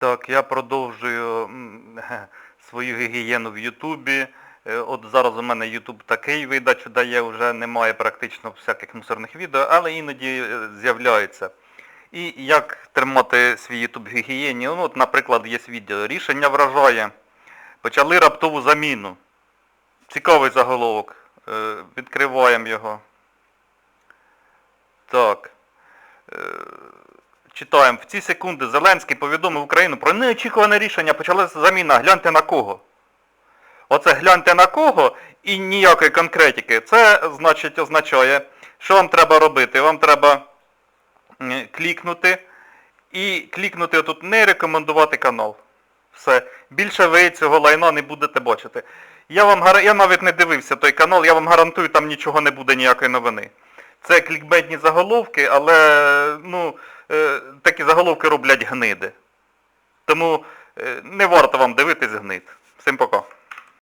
Так, я продовжую свою гігієну в Ютубі. Е, От зараз у мене Ютуб такий видачу дає, вже немає практично всяких мусорних відео, але іноді е, з'являється. І як тримати свій Ютуб гігієні? Ну, от, наприклад, є відео. Рішення вражає. Почали раптову заміну. Цікавий заголовок. Е, Відкриваємо його. Так. Читаємо. В ці секунди Зеленський повідомив Україну про неочікуване рішення. Почалася заміна. Гляньте на кого. Оце гляньте на кого і ніякої конкретики. Це значить означає, що вам треба робити. Вам треба клікнути і клікнути тут не рекомендувати канал. Все. Більше ви цього лайна не будете бачити. Я вам я навіть не дивився той канал, я вам гарантую, там нічого не буде ніякої новини. Це клікбетні заголовки, але ну, е, такі заголовки роблять гниди. Тому е, не варто вам дивитись гнид. Всім пока.